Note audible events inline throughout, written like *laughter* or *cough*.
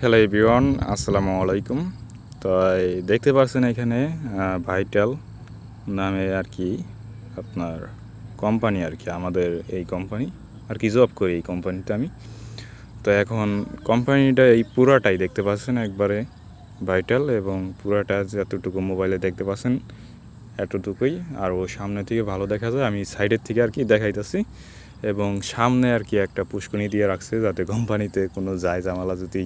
Hello everyone আসসালামু আলাইকুম তো দেখতে পাচ্ছেন এখানে ভাইটাল নামে আর কি আপনার কোম্পানি আর কি, আমাদের এই কোম্পানি আর কি জব করি এই কোম্পানিতে আমি। তো এখন কোম্পানিটা এই পুরাটাই দেখতে পাচ্ছেন একবারে ভাইটাল এবং পুরাটা যতটুকু মোবাইলে দেখতে পাচ্ছেন এতটুকুই। আর ও সামনে থেকে ভালো দেখা যায়, আমি সাইডের থেকে আর কি দেখাইতেছি। এবং সামনে আর কি একটা পুষ্কনি দিয়ে রাখছে যাতে কোম্পানিতে কোনো যায় জামালা যদি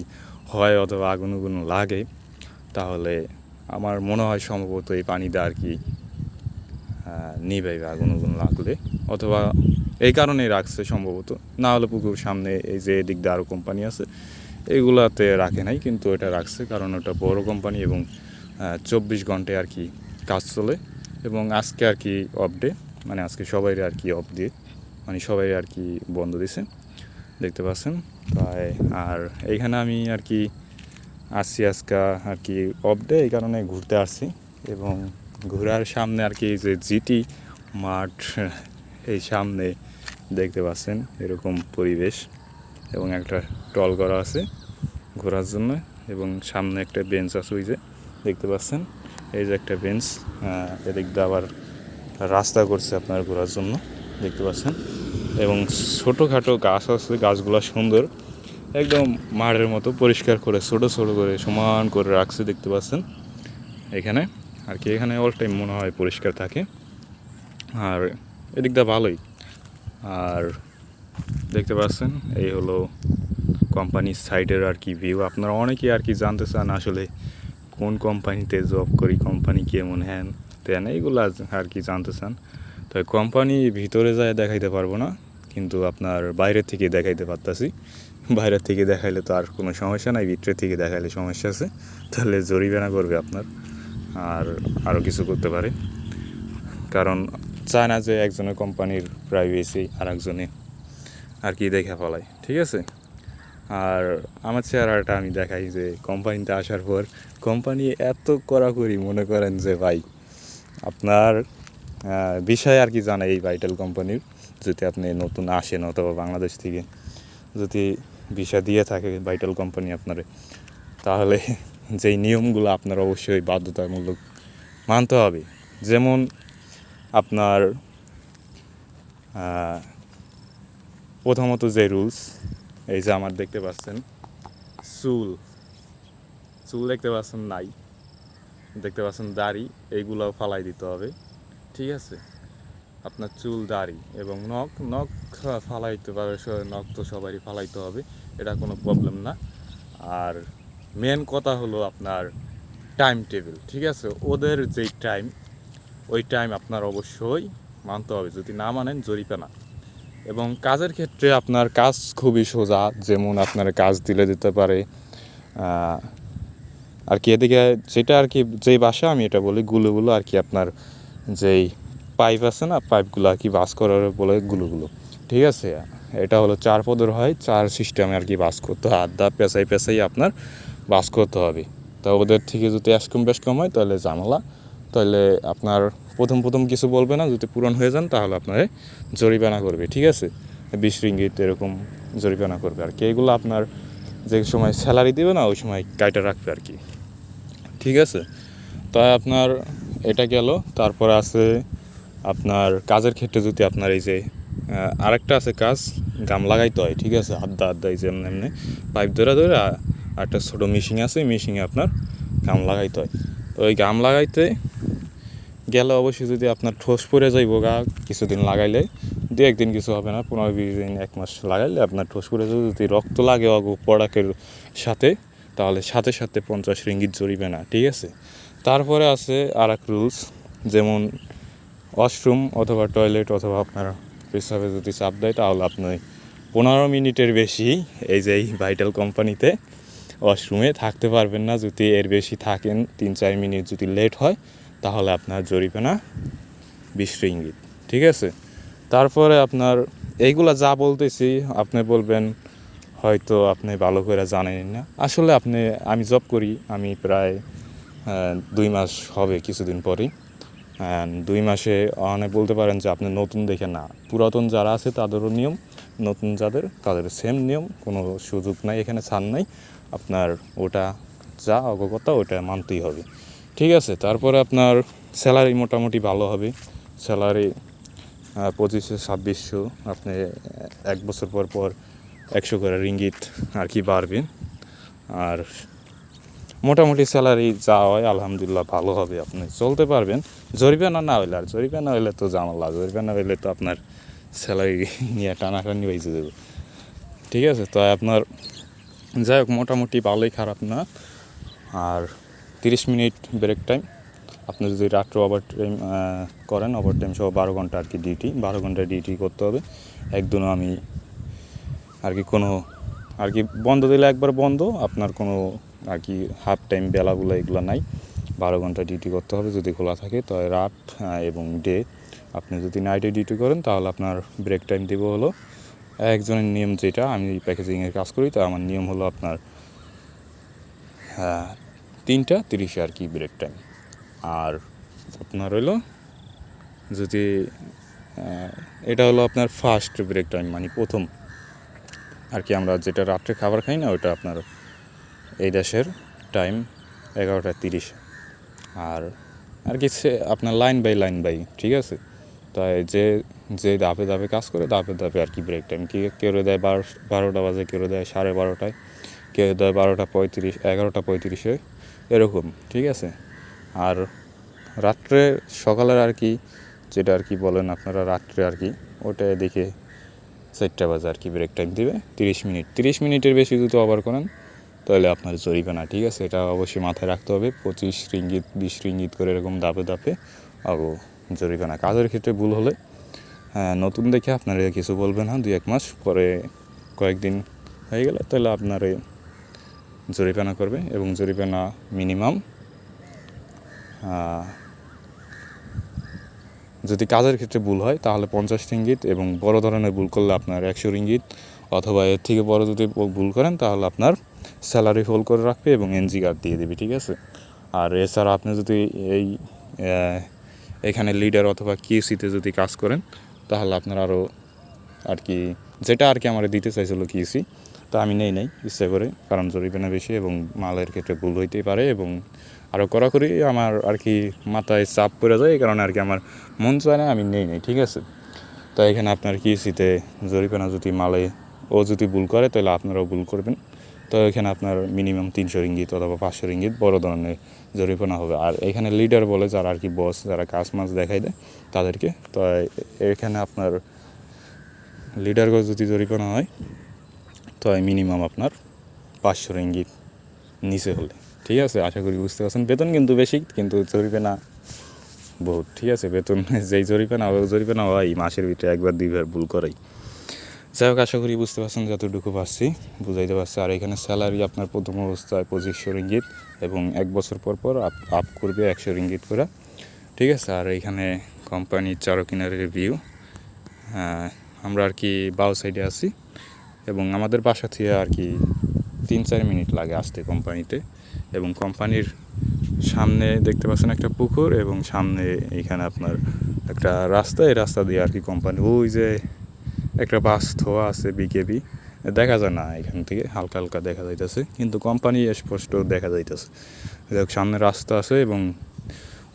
হয় অথবা আগুন উগুন লাগে, তাহলে আমার মনে হয় সম্ভবত এই পানিটা আর কি নিবাইবে আগুন উগুন লাগলে। অথবা এই কারণেই রাখছে সম্ভবত। না হলে পুকুর সামনে এই যে এদিক দিয়ে আরও কোম্পানি আছে, এগুলাতে রাখে নাই, কিন্তু এটা রাখছে কারণ ওটা বড় কোম্পানি এবং চব্বিশ ঘন্টায় আর কি কাজ চলে। এবং আজকে আর কি অফ ডে মানে আজকে সবাই আর কি অফ দিয়ে মানে সবাই আর কি বন্ধ দিছে। দেখতে পাচ্ছেন? তাই আর এইখানে আমি আর কি আসছি আজকে আর কি অফ ডে এই কারণে ঘুরতে আসছি এবং ঘোরার সামনে আর কি যে জিটি মাঠ, এই সামনে দেখতে পাচ্ছেন এরকম পরিবেশ এবং একটা টল করা আছে ঘোরার জন্য এবং সামনে একটা বেঞ্চ আছে ওই যে, দেখতে পাচ্ছেন? এই যে একটা বেঞ্চ এদিক দিয়ে আবার রাস্তা করছে আপনার ঘোরার জন্য, দেখতে পাচ্ছেন? এবং ছোটোখাটো গাছ আছে, গাছগুলো সুন্দর। একদম মাঠের মতো পরিষ্কার করে, ছোটো ছোটো করে সমান করে রাখছে, দেখতে পাচ্ছেন? এখানে, আর কি এখানে অল টাইম মনে হয় পরিষ্কার থাকে। আর এদিকটা ভালোই। আর দেখতে পাচ্ছেন, এই হলো কোম্পানির সাইডের আর কি ভিউ আপনারা অনেকেই আর কি জানতে চান আসলে কোন কোম্পানিতে জব করি কোম্পানি কেমন, হ্যান তেন এইগুলো আর কি জানতে চান। তো কোম্পানি ভিতরে যায় দেখাইতে পারব না, কিন্তু আপনার বাইরের থেকে দেখাইতে পারতাছি। বাইরের থেকে দেখাইলে তো আর কোনো সমস্যা নাই, ভিতরে থেকে দেখাইলে সমস্যা আছে। তাহলে জরিমানা করবে আপনার, আর আরও কিছু করতে পারে। কারণ চায় না যে একজনের কোম্পানির প্রাইভেসি আর একজনে আর কি দেখা ফলায়, ঠিক আছে? আর আমার চেহারাটা আমি দেখাই যে কোম্পানিতে আসার পর কোম্পানি এত কড়াকড়ি মনে করেন যে ভাই, আপনার বিষয় আর কি জানে এই ভাইটাল কোম্পানির যদি আপনি নতুন আসেন অথবা বাংলাদেশ থেকে, যদি ভিসা দিয়ে থাকে ভাইটাল কোম্পানি আপনারে। তাহলে যেই নিয়মগুলো আপনার অবশ্যই বাধ্যতামূলক মানতে হবে। যেমন আপনার প্রথমত যে রুলস এই যে আমার দেখতে পাচ্ছেন, চুল। চুল দেখতে পাচ্ছেন নাই। দেখতে পাচ্ছেন দাড়ি, এইগুলোও ফালাই দিতে হবে। ঠিক আছে? আপনার চুল, দাড়ি এবং নখ নখ ফালাইতে পারে, নখ তো সবারই ফালাইতে হবে। এটা কোনো প্রবলেম না। আর মেন কথা হলো আপনার টাইম টেবিল ঠিক আছে? ওদের যেই টাইম ওই টাইম আপনার অবশ্যই মানতে হবে। যদি না মানেন জরিপানা এবং কাজের ক্ষেত্রে আপনার কাজ খুবই সোজা, যেমন আপনার কাজ দিলে দিতে পারে আর কি এদিকে যেটা আর কি, যেই বাসা আমি এটা বলি, গুলোগুলো আর কি আপনার যেই পাইপ আছে না পাইপগুলো আর কি বাস করার বলে গুলোগুলো, ঠিক আছে? এটা হলো চার পদের হয়, চার সিস্টেমে আর কি বাস করতে হয়। আড্ডা পেঁচাই পেঁচাই আপনার বাস করতে হবে। তা ওদের থেকে যদি অ্যাসকম বেশকম হয়, তাহলে জামালা তাহলে আপনার প্রথম প্রথম কিছু বলবে না, যদি পূরণ হয়ে যান, তাহলে আপনার জরিমানা করবে, ঠিক আছে? বিশ রিঙ্গিত এরকম জরিমানা করবে আর কি। এগুলো আপনার যে সময় স্যালারি দেবে না, ওই সময় কাইটা রাখবে আর কি। ঠিক আছে? তাই আপনার এটা গেল। তারপর আছে আপনার কাজের ক্ষেত্রে যদি আপনার এই যে আরেকটা আছে কাজ, গাম লাগাইতে হয়, ঠিক আছে? আড্ডা আড্ডা এই যে এমনি পাইপ ধরে ধরে একটা ছোটো মেশিন আছে মেশিনে আপনার গাম লাগাইতে হয়। তো ওই গাম লাগাইতে গেলে অবশ্যই যদি আপনার ঠোস পরে যাইব গা, কিছুদিন লাগাইলে, দু একদিন কিছু হবে না, পনেরো বিশ দিন, এক মাস লাগাইলে আপনার ঠোস পরে যাবে। যদি রক্ত লাগে অগু প্রোডাক্টের সাথে, তাহলে সাথে সাথে পঞ্চাশ রিঙ্গিত জড়িবে না, ঠিক আছে? তারপরে আছে আর এক রুলস যেমন ওয়াশরুম অথবা টয়লেট অথবা আপনার পেশাবে যদি চাপ দেয়, তাহলে আপনি পনেরো মিনিটের বেশি এই যে এই ভাইটাল কোম্পানিতে ওয়াশরুমে থাকতে পারবেন না। যদি এর বেশি থাকেন, তিন চার মিনিট যদি লেট হয়, তাহলে আপনার জরিমানা বিশ রিঙ্গিত। ঠিক আছে? তারপরে আপনার এইগুলা যা বলতেছি, আপনি বলবেন, হয়তো আপনি ভালো করে জানেন না। আসলে আপনি, আমি জব করি, আমি প্রায় দুই মাস হবে কিছুদিন পরেই। দুই মাসে অনেক বলতে পারেন যে আপনি নতুন দেখে না। পুরাতন যারা আছে তাদেরও নিয়ম, নতুন যাদের, তাদের সেম নিয়ম, কোনো সুযোগ নাই, এখানে ছাড় নাই। আপনার ওটা যা অবগতা ওটা মানতেই হবে। ঠিক আছে, তারপরে আপনার স্যালারি মোটামুটি ভালো হবে। স্যালারি পঁচিশশো, ছাব্বিশশো, আপনি এক বছর পর পর একশো করে রিঙ্গিত আর কি বাড়বেন আর মোটামুটি স্যালারি যা হয়, আলহামদুলিল্লাহ ভালো হবে, আপনি চলতে পারবেন। জরিমানা না হইলে আর, জরিমানা হইলে তো জামালা জরিমানা হইলে তো আপনার স্যালারি নিয়ে টানাটানি হয়েছে দেবে ঠিক আছে, তো আপনার, যাই হোক, মোটামুটি ভালোই খারাপ না। আর তিরিশ মিনিট ব্রেক টাইম আপনি যদি রাত্রে ওভার টাইম করেন ওভার টাইম সহ বারো ঘণ্টা আর কি ডিউটি বারো ঘণ্টা ডিউটি করতে হবে। একদিনও আমি আর কি কোনো, আর কি বন্ধ দিলে একবার বন্ধ, আপনার কোনো আর কি হাফ টাইম বেলাগুলো এগুলো নাই। বারো ঘণ্টা ডিউটি করতে হবে, যদি খোলা থাকে তো রাত এবং ডে আপনি যদি নাইটে ডিউটি করেন তাহলে আপনার ব্রেক টাইম দিব হলো একজনের নিয়ম যেটা, আমি প্যাকেজিংয়ের কাজ করি, তো আমার নিয়ম হলো আপনার তিনটা তিরিশে আর কি ব্রেক টাইম আর আপনার হলো যদি এটা হলো আপনার ফার্স্ট ব্রেক টাইম মানে প্রথম। আর কি আমরা যেটা রাত্রে খাবার খাই না, ওটা আপনার এই দেশের টাইম এগারোটা তিরিশ। আর আর কি আপনার লাইন বাই লাইন বাই ঠিক আছে? তাই যে যে দাপে দাপে কাজ করে দাপে দাপে আর কি ব্রেক টাইম কি, কেউ দেয় বারো, বারোটা বাজে, কেউ দেয় সাড়ে বারোটায়, কেউ দেয় বারোটা পঁয়ত্রিশ, এগারোটা পঁয়ত্রিশে, এরকম, ঠিক আছে? আর রাত্রে সকালের আর কি, যেটা আর কি বলেন আপনারা রাত্রে আর কি, ওটা দেখে চারটা বাজে আর কি ব্রেক টাইম দিবে, তিরিশ মিনিট। তিরিশ মিনিটের বেশি যদি ওভার করেন তাহলে আপনার জরিমানা ঠিক আছে? এটা অবশ্যই মাথায় রাখতে হবে। পঁচিশ রিঙ্গিত বিশ রিঙ্গিত করে এরকম দাপে দাপে আরও জরিমানা। কাজের ক্ষেত্রে ভুল হলে হ্যাঁ, নতুন দেখে আপনারা কিছু বলবেন না দুই এক মাস পরে কয়েকদিন হয়ে গেলে তাহলে আপনার জরিমানা করবে এবং জরিমানা মিনিমাম যদি কাজের ক্ষেত্রে ভুল হয় তাহলে পঞ্চাশ রিঙ্গিত এবং বড় ধরনের ভুল করলে আপনার একশো রিঙ্গিত অথবা এর থেকে বড় যদি ভুল করেন তাহলে আপনার স্যালারি হোল্ড করে রাখবে এবং এনজি কার্ড দিয়ে দেবে, ঠিক আছে? আর এছাড়া আপনি যদি এই এখানে লিডার অথবা কিউসিতে যদি কাজ করেন, তাহলে আপনার আরও আর কি, যেটা আর কি আমার দিতে চাইছিল কিউসি, তা আমি নেই নাই, ইচ্ছা করে, কারণ জরিমানা বেশি এবং মালের ক্ষেত্রে ভুল হইতেই পারে এবং আরও কড়াকড়ি আমার আর কি মাথায় চাপ পড়ে যায়, এই কারণে আর কি আমার মন চায় না, আমি নেই নাই, ঠিক আছে? তাই এখানে আপনার কিউসিতে জরিমানা যদি মালে ও যদি ভুল করে, তাহলে আপনারাও ভুল করবেন। তো এখানে আপনার মিনিমাম তিনশো রিঙ্গিত অথবা পাঁচশো রিঙ্গিত বড় ধরনের জরিমানা হবে। আর এখানে লিডার বলে যারা আর কি বস যারা কাজ মাছ দেখাই দেয়, তাদেরকে তো এখানে আপনার লিডারকে যদি জরিমানা হয়, তো মিনিমাম আপনার পাঁচশো রিঙ্গিত নিচে হলে। ঠিক আছে? আশা করি বুঝতে পারছেন। বেতন কিন্তু বেশি, কিন্তু জরিমানা বহুত। ঠিক আছে? বেতন, যেই জরিমানা ওই জরিমানা হয়, মাসের ভিতরে একবার, দুইবার ভুল করাই। যাই হোক আশা করি বুঝতে পারছেন যতটুকু পারছি, বুঝাইতে পারছি। আর এখানে স্যালারি আপনার প্রথম অবস্থায় পঁচিশশো রিঙ্গিত এবং এক বছর পর পর আপ আপ করবে একশো রিঙ্গিত করে। ঠিক আছে, আর এখানে কোম্পানির চারো কিনারের ভিউ আমরা আর কি বাউ সাইডে আছি এবং আমাদের বাসা থেকে আর কি তিন চার মিনিট লাগে আসতে কোম্পানিতে এবং কোম্পানির সামনে দেখতে পাচ্ছেন একটা পুকুর এবং সামনে এখানে আপনার একটা রাস্তা, এই রাস্তা দিয়ে আর কি কোম্পানি ওই যে একটা বাস থোয়া আছে বিকেবি দেখা যায় না এখান থেকে, হালকা হালকা দেখা যাইতেছে, কিন্তু কোম্পানি স্পষ্ট দেখা যাইতেছে। দেখ সামনে রাস্তা আছে এবং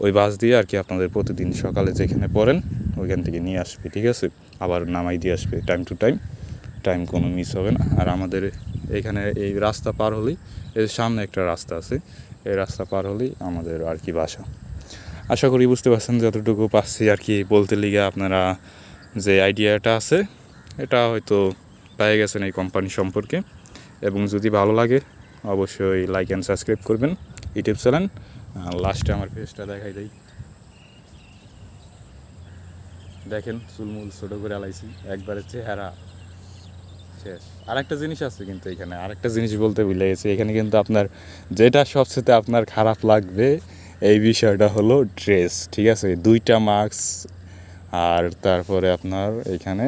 ওই বাস দিয়ে আর কি আপনাদের প্রতিদিন সকালে যেখানে পড়েন, ওইখান থেকে নিয়ে আসবে, ঠিক আছে? আবার নামাই দিয়ে আসবে টাইম টু টাইম টাইম কোনো মিস হবে না। আর আমাদের এখানে এই রাস্তা পার হলেই এর সামনে একটা রাস্তা আছে, এই রাস্তা পার হলেই আমাদের আর কি বাসা। আশা করি বুঝতে পারছেন, যতটুকু পাচ্ছি আর কি বলতে লিগে আপনারা যে আইডিয়াটা আছে এটা হয়তো পেয়ে গেছেন এই কোম্পানি সম্পর্কে। এবং যদি ভালো লাগে, অবশ্যই লাইক অ্যান্ড সাবস্ক্রাইব করবেন ইউটিউব চ্যানেল। লাস্টে আমার পেজটা দেখাই দেয় দেখেন, চুলমুল ছোটো করে আলাইছি। একবারে চেহারা শেষ। আরেকটা জিনিস আছে কিন্তু এখানে, আরেকটা জিনিস বলতে ভুলে গেছি। এখানে কিন্তু আপনার যেটা সবচেয়ে আপনার খারাপ লাগবে, এই বিষয়টা হলো ড্রেস ঠিক আছে? দুইটা মাস্ক আর তারপরে আপনার এখানে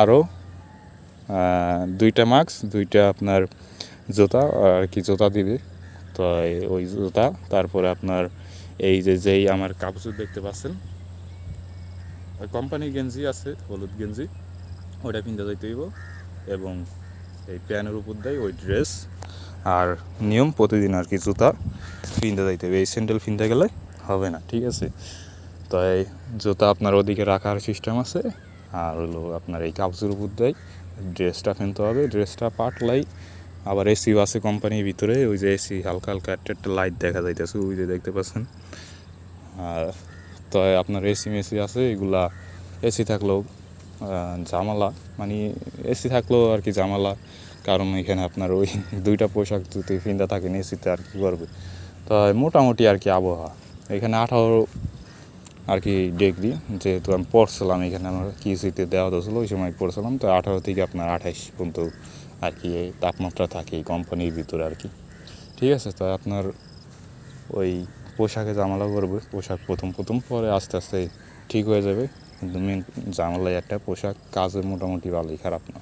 আরও দুইটা মাস্ক, দুইটা আপনার জুতা, আর কি জুতা দিবে। তো ওই জুতা, তারপরে আপনার এই যে যেই আমার কাপড় দেখতে পাচ্ছেন কোম্পানি গেঞ্জি আছে, হলুদ গেঞ্জি, ওইটা পিনতে যাইতে হইব। এবং এই প্যানের উপর দেয় ওই ড্রেস, আর নিয়ম প্রতিদিন আর কি জুতা পিনতে যাইতে হবে। এই স্যান্ডেল পিনতে গেলে হবে না, ঠিক আছে? তো এই জুতা আপনার ওদিকে রাখার সিস্টেম আছে। আর হলো আপনার এই কাপসের উপর দেয়। ড্রেসটা কিনতে হবে, ড্রেসটা পাট পাটলাই। আবার এসিও আছে কোম্পানির ভিতরে ওই যে এসি, হালকা হালকা একটা একটা লাইট দেখা যাইতেছে, ওই যে দেখতে পাচ্ছেন। আর তো আপনার এসি মেসি আছে, এগুলা এসি থাকলেও জামালা মানে এসি থাকলেও আর কি জামালা কারণ এখানে আপনার ওই *laughs* দুইটা পোশাক যদি ফিন্দা থাকেন এসিতে আর কি করবে? তো মোটামুটি আর কি আবহাওয়া। এখানে আঠারো আর কি ডেক দিয়ে, যেহেতু আমি পড়ছিলাম এখানে, আমার কিউসিতে দেওয়া হয়েছিল ওই সময় পড়ছিলাম। তো আঠারো থেকে আপনার আঠাইশ পর্যন্ত আর কি তাপমাত্রা থাকে কোম্পানির ভিতরে আর কি ঠিক আছে, তো আপনার ওই পোশাকে জামালা করবে, পোশাক প্রথম প্রথম, পরে আস্তে আস্তে ঠিক হয়ে যাবে। কিন্তু মেন জামালাই একটা, পোশাক কাজে মোটামুটি ভালোই খারাপ না।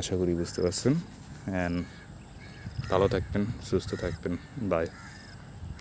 আশা করি বুঝতে পারছেন। অ্যান্ড ভালো থাকবেন, সুস্থ থাকবেন। বাই